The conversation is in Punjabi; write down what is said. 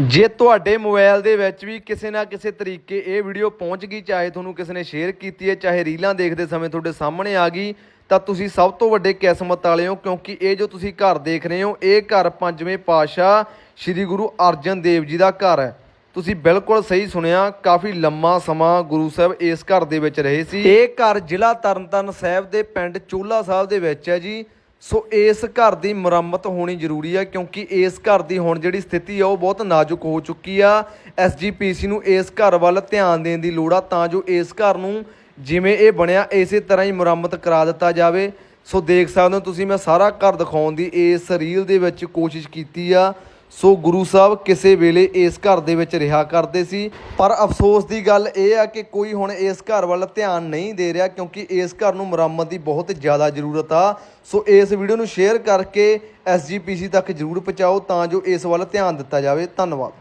ਜੇ ਤੁਹਾਡੇ ਮੋਬਾਈਲ ਦੇ ਵਿੱਚ ਵੀ ਕਿਸੇ ਨਾ ਕਿਸੇ ਤਰੀਕੇ ਇਹ ਵੀਡੀਓ ਪਹੁੰਚ ਗਈ, ਚਾਹੇ ਤੁਹਾਨੂੰ ਕਿਸੇ ਨੇ ਸ਼ੇਅਰ ਕੀਤੀ ਹੈ, ਚਾਹੇ ਰੀਲਾਂ ਦੇਖਦੇ ਸਮੇਂ ਤੁਹਾਡੇ ਸਾਹਮਣੇ ਆ ਗਈ, ਤਾਂ ਤੁਸੀਂ ਸਭ ਤੋਂ ਵੱਡੇ ਕਿਸਮਤ ਵਾਲੇ ਹੋ, ਕਿਉਂਕਿ ਇਹ ਜੋ ਤੁਸੀਂ ਘਰ ਦੇਖ ਰਹੇ ਹੋ, ਇਹ ਘਰ ਪੰਜਵੇਂ ਪਾਤਸ਼ਾਹ ਸ੍ਰੀ ਗੁਰੂ ਅਰਜਨ ਦੇਵ ਜੀ ਦਾ ਘਰ ਹੈ। ਤੁਸੀਂ ਬਿਲਕੁਲ ਸਹੀ ਸੁਣਿਆ, ਕਾਫੀ ਲੰਮਾ ਸਮਾਂ ਗੁਰੂ ਸਾਹਿਬ ਇਸ ਘਰ ਦੇ ਵਿੱਚ ਰਹੇ ਸੀ। ਇਹ ਘਰ ਜ਼ਿਲ੍ਹਾ ਤਰਨਤਾਰਨ ਸਾਹਿਬ ਦੇ ਪਿੰਡ ਚੋਲਾ ਸਾਹਿਬ ਦੇ ਵਿੱਚ ਹੈ ਜੀ। ਸੋ ਇਸ ਘਰ ਦੀ ਮੁਰੰਮਤ ਹੋਣੀ ਜ਼ਰੂਰੀ ਆ, ਕਿਉਂਕਿ ਇਸ ਘਰ ਦੀ ਹੁਣ ਜਿਹੜੀ ਸਥਿਤੀ ਆ, ਉਹ ਬਹੁਤ ਨਾਜ਼ੁਕ ਹੋ ਚੁੱਕੀ ਆ। ਐਸਜੀਪੀਸੀ ਨੂੰ ਇਸ ਘਰ ਵੱਲ ਧਿਆਨ ਦੇਣ ਦੀ ਲੋੜ ਆ, ਤਾਂ ਜੋ ਇਸ ਘਰ ਨੂੰ ਜਿਵੇਂ ਇਹ ਬਣਿਆ, ਇਸੇ ਤਰ੍ਹਾਂ ਹੀ ਮੁਰੰਮਤ ਕਰਾ ਦਿੱਤਾ ਜਾਵੇ। ਸੋ ਦੇਖ ਸਕਦੇ ਹੋ ਤੁਸੀਂ, ਮੈਂ ਸਾਰਾ ਘਰ ਦਿਖਾਉਣ ਦੀ ਇਸ ਰੀਲ ਦੇ ਵਿੱਚ ਕੋਸ਼ਿਸ਼ ਕੀਤੀ ਆ। ਸੋ ਗੁਰੂ ਸਾਹਿਬ ਕਿਸੇ ਵੇਲੇ ਇਸ ਘਰ ਦੇ ਵਿੱਚ ਰਿਹਾ ਕਰਦੇ ਸੀ। ਪਰ ਅਫਸੋਸ ਦੀ ਗੱਲ ਇਹ ਆ ਕਿ ਕੋਈ ਹੁਣ ਇਸ ਘਰ ਵੱਲ ਧਿਆਨ ਨਹੀਂ ਦੇ ਰਿਹਾ ਕਿਉਂਕਿ ਇਸ ਘਰ ਨੂੰ ਮੁਰੰਮਤ ਦੀ ਬਹੁਤ ਜ਼ਿਆਦਾ ਜ਼ਰੂਰਤ ਆ। ਸੋ ਇਸ ਵੀਡੀਓ ਨੂੰ ਸ਼ੇਅਰ ਕਰਕੇ ਐਸਜੀਪੀਸੀ ਤੱਕ ਜ਼ਰੂਰ ਪਹੁੰਚਾਓ ਤਾਂ ਜੋ ਇਸ ਵੱਲ ਧਿਆਨ ਦਿੱਤਾ ਜਾਵੇ। ਧੰਨਵਾਦ।